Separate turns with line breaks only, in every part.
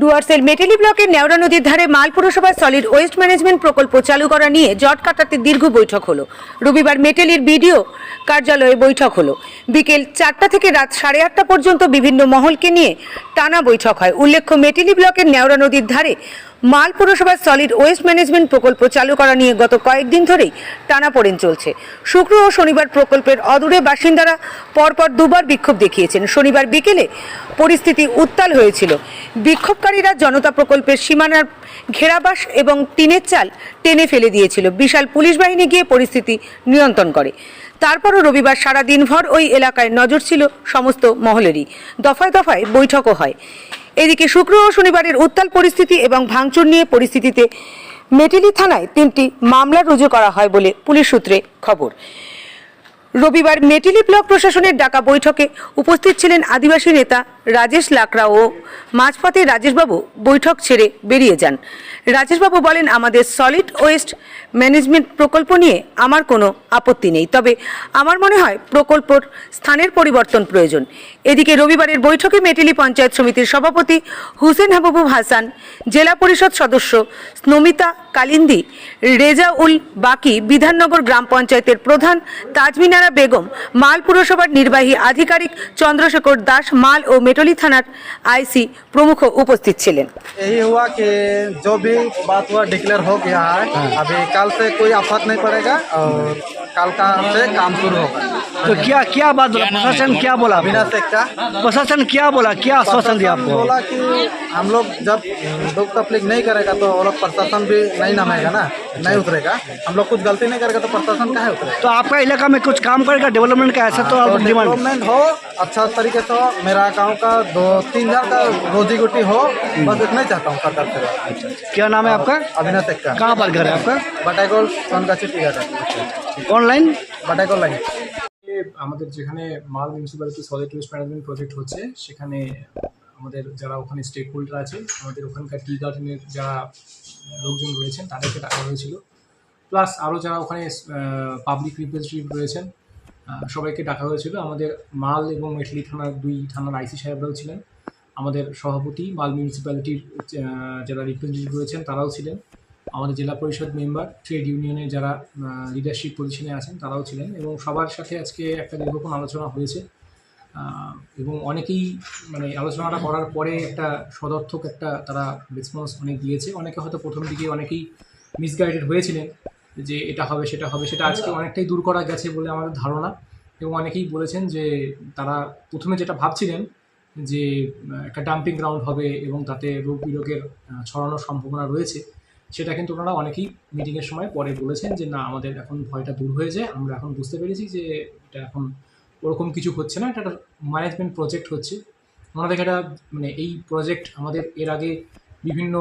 ডুয়ার্সের মেটেলি ব্লকের নেওড়া নদীর ধারে মাল পুরসভার সলিড ওয়েস্ট ম্যানেজমেন্ট প্রকল্প চালু করা নিয়ে জট কাটাতে দীর্ঘ বৈঠক হলো। রবিবার মেটেলির বিডিও কার্যালয়ে বৈঠক হলো। বিকেল চারটা থেকে রাত সাড়ে আটটা পর্যন্ত বিভিন্ন মহলকে নিয়ে টানা বৈঠক হয়। উল্লেখ্য, মেটেলি ব্লকের নেওড়া নদীর ধারে মাল পুরসভার সলিড ওয়েস্ট ম্যানেজমেন্ট প্রকল্প চালু করা নিয়ে গত কয়েকদিন ধরেই টানাপোড়েন চলছে। শুক্র ও শনিবার প্রকল্পের অদূরে বাসিন্দারা পরপর দুবার বিক্ষোভ দেখিয়েছেন। শনিবার বিকেলে পরিস্থিতি উত্তাল হয়েছিল। বিক্ষোভকারীরা জনতা প্রকল্পের সীমানার ঘেরাবাস এবং টিনের চাল টেনে ফেলে দিয়েছিল। বিশাল পুলিশ বাহিনী গিয়ে পরিস্থিতি নিয়ন্ত্রণ করে। তারপরও রবিবার সারা দিনভর ওই এলাকায় নজর ছিল সমস্ত মহলেরই। দফায় দফায় বৈঠকও হয়। এদিকে শুক্র ও শনিবারের উত্তাল পরিস্থিতি এবং ভাঙচুর নিয়ে পরিস্থিতিতে মেটেলি থানায় তিনটি মামলা রুজু করা হয় বলে পুলিশ সূত্রে খবর। রবিবার মেটেলি ব্লক প্রশাসনের ডাকা বৈঠকে উপস্থিত ছিলেন আদিবাসী নেতা রাজেশ লাকড়া ও মাঝপথে রাজেশবাবু বৈঠক ছেড়ে বেরিয়ে যান। রাজেশবাবু বলেন, আমাদের সলিড ওয়েস্ট ম্যানেজমেন্ট প্রকল্প নিয়ে আমার কোনো আপত্তি নেই। তবে আমার মনে হয় প্রকল্পর স্থানের পরিবর্তন প্রয়োজন। এদিকে রবিবারের বৈঠকে মেটেলি পঞ্চায়েত সমিতির সভাপতি হুসেন হাবুবু হাসান, জেলা পরিষদ সদস্য স্নমিতা কালিন্দি, রেজাউল বাকি, বিধাননগর গ্রাম পঞ্চায়েতের প্রধান তাজমিনারা বেগম, মাল পুরসভার নির্বাহী আধিকারিক চন্দ্রশেখর দাস, মাল ও মেটলি থানার আইসি প্রমুখ উপস্থিত ছিলেন
यही हुआ कि जो भी बात हुआ डिक्लेयर हो गया है अभी कल से कोई आफत नहीं पड़ेगा और कल का से काम शुरू होगा
तो क्या क्या बात बोला प्रशासन क्या बोला
बिना
आपको?
से क्या
प्रशासन क्या बोला क्या आश्वासन दिया
प्रशासन
आपको
बोला कि हम लोग जब दुख तकलीफ नहीं करेगा तो वो लोग प्रशासन भी नहीं नमेगा ना नहीं उतरेगा हम लोग कुछ गलती नहीं करेगा तो प्रशासन कहाँ उतरेगा
तो आपका इलाका में कुछ काम करेगा डेवलपमेंट का ऐसा तो आप डिमांड
डेवलपमेंट हो अच्छा तरीके से हो मेरा गांव का दो तीन हजार का रोजी रोटी हो बस इतना ही चाहता हूँ सरकार से
क्या नाम है आपका
अभिनव का
कहाँ पर घर है आपका
বাটাইগোল সনগাছি টিকাটা
ऑनलाइन
বাটাইগোল লাইন
এ আমাদের যেখানে মাল municipality solid waste management project হচ্ছে সেখানে আমাদের যারা ওখানে স্টেক হোল্ডার আছে, আমাদের ওখানকার টি গার্ডেনের যারা লোকজন রয়েছেন, তাদেরকে ডাকা হয়েছিল। প্লাস আরও যারা ওখানে পাবলিক রিপ্রেজেন্টেটিভ রয়েছেন সবাইকে ডাকা হয়েছিল। আমাদের মাল এবং মেটলি থানার দুই থানার আইসি সাহেবরাও ছিলেন। আমাদের সভাপতি, মাল মিউনিসিপ্যালিটির যারা রিপ্রেজেন্টেটিভ রয়েছেন, তারাও ছিলেন। আমাদের জেলা পরিষদ মেম্বার ট্রেড ইউনিয়নের যারা লিডারশিপ পজিশনে আছেন, তারাও ছিলেন। এবং সবার সাথে আজকে একটা দীর্ঘক্ষণ আলোচনা হয়েছে। এবং অনেকেই মানে আলোচনাটা করার পরে একটা সদর্থক একটা তারা রেসপন্স অনেক দিয়েছে। অনেকে হয়তো প্রথম দিকে অনেকেই মিসগাইডেড হয়েছিলেন যে এটা হবে, সেটা হবে, সেটা আজকে অনেকটাই দূর করা গেছে বলে আমাদের ধারণা। এবং অনেকেই বলেছেন যে তারা প্রথমে যেটা ভাবছিলেন যে একটা ডাম্পিং গ্রাউন্ড হবে এবং তাতে রোগ বিরোগের ছড়ানোর সম্ভাবনা রয়েছে। সেটা কিন্তু ওনারা অনেকেই মিটিংয়ের সময় পরে বলেছেন যে, না, আমাদের এখন ভয়টা দূর হয়ে যায়। আমরা এখন বুঝতে পেরেছি যে এটা এখন ওরকম কিছু হচ্ছে না, এটা একটা ম্যানেজমেন্ট প্রজেক্ট হচ্ছে। ওনাদের একটা মানে এই প্রজেক্ট আমাদের এর আগে বিভিন্ন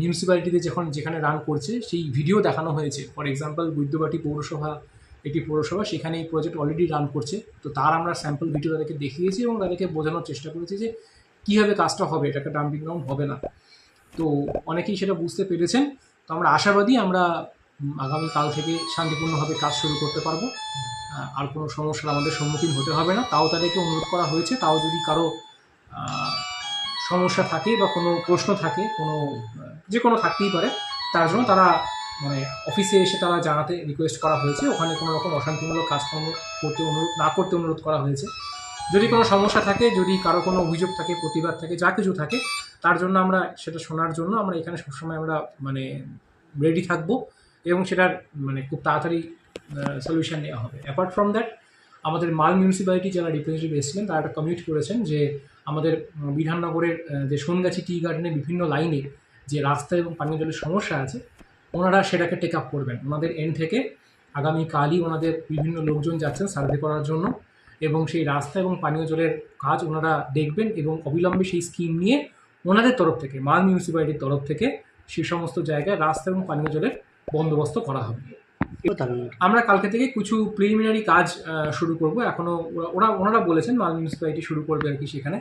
মিউনিসিপ্যালিটিতে যখন যেখানে রান করছে, সেই ভিডিও দেখানো হয়েছে। ফর এক্সাম্পল বৈদ্যবাটি পৌরসভা, একটি পৌরসভা, সেখানে এই প্রজেক্ট অলরেডি রান করছে। তো তার আমরা স্যাম্পল ভিডিও তাদেরকে দেখিয়েছি এবং তাদেরকে বোঝানোর চেষ্টা করেছি যে কীভাবে কাজটা হবে, এটা একটা ডাম্পিং গ্রাউন্ড হবে না। তো অনেকেই সেটা বুঝতে পেরেছেন। তো আমরা আশাবাদী আমরা আগামীকাল থেকে শান্তিপূর্ণভাবে কাজ শুরু করতে পারব। আর কোনো সমস্যার আমাদের সম্মুখীন হতে হবে না। তাও তাদেরকে অনুরোধ করা হয়েছে। তাও যদি কারও সমস্যা থাকে বা কোনো প্রশ্ন থাকে, কোনো, যে কোনো থাকতেই পারে, তার জন্য তারা মানে অফিসে এসে তারা জানাতে রিকোয়েস্ট করা হয়েছে। ওখানে কোনো রকম অশান্তিমূলক কাজকর্ম করতে অনুরোধ, না করতে অনুরোধ করা হয়েছে। যদি কোনো সমস্যা থাকে, যদি কারও কোনো অভিযোগ থাকে, প্রতিবাদ থাকে, যা কিছু থাকে, তার জন্য আমরা সেটা শোনার জন্য আমরা এখানে সবসময় আমরা মানে রেডি থাকব এবং সেটার মানে খুব তাড়াতাড়ি সলিউশন নেওয়া হবে। অ্যাপার্ট ফ্রম দ্যাট আমাদের মাল মিউনিসিপ্যালিটি যারা রিপ্রেজেন্টেটিভ এসেছিলেন, তারা একটা কমিউট করেছেন যে আমাদের বিধাননগরের যে সোনগাছি টি গার্ডেনের বিভিন্ন লাইনে যে রাস্তা এবং পানীয় জলের সমস্যা আছে, ওনারা সেটাকে টেক আপ করবেন। ওনাদের এন্ড থেকে আগামীকালই ওনাদের বিভিন্ন লোকজন যাচ্ছেন সার্ভে করার জন্য এবং সেই রাস্তা এবং পানীয় জলের কাজ ওনারা দেখবেন এবং অবিলম্বে সেই স্কিম নিয়ে ওনাদের তরফ থেকে, মাল মিউনিসিপ্যালিটির তরফ থেকে সেই সমস্ত জায়গায় রাস্তা এবং পানীয় জলের বন্দোবস্ত করা হবে। আমরা কালকে থেকে কিছু প্রিলিমিনারি কাজ শুরু করব। এখনও ওরা ওনারা বলেছেন মাল মিউনিসিপ্যালিটি শুরু করবে আর কি সেখানে।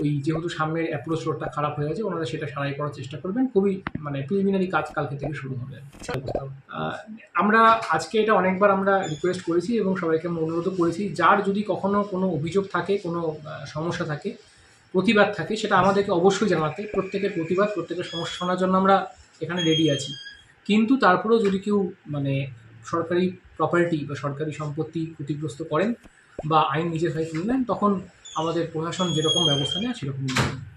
ওই যেহেতু সামনের অ্যাপ্রোচ রোডটা খারাপ হয়ে গেছে ওনারা সেটা সারাই করার চেষ্টা করবেন। খুবই মানে প্রিলিমিনারি কাজ কালকে থেকে শুরু হবে। আমরা আজকে এটা অনেকবার আমরা রিকোয়েস্ট করেছি এবং সবাইকে আমরা অনুরোধও করেছি যার যদি কখনো কোনো অভিযোগ থাকে কোনো সমস্যা থাকে প্রতিবাদ থাকে সেটা আমাদেরকে অবশ্যই জানাতে প্রত্যেকের প্রতিবাদ প্রত্যেকের সমস্যা শোনার জন্য আমরা এখানে রেডি আছি। কিন্তু তারপরেও যদি কেউ মানে সরকারি প্রপার্টি বা সরকারি সম্পত্তি ক্ষতিগ্রস্ত করেন বা আইন নিজের হয়ে তুলে নেন, তখন আমাদের প্রশাসন যেরকম ব্যবস্থা নেয় সেরকম নেবে।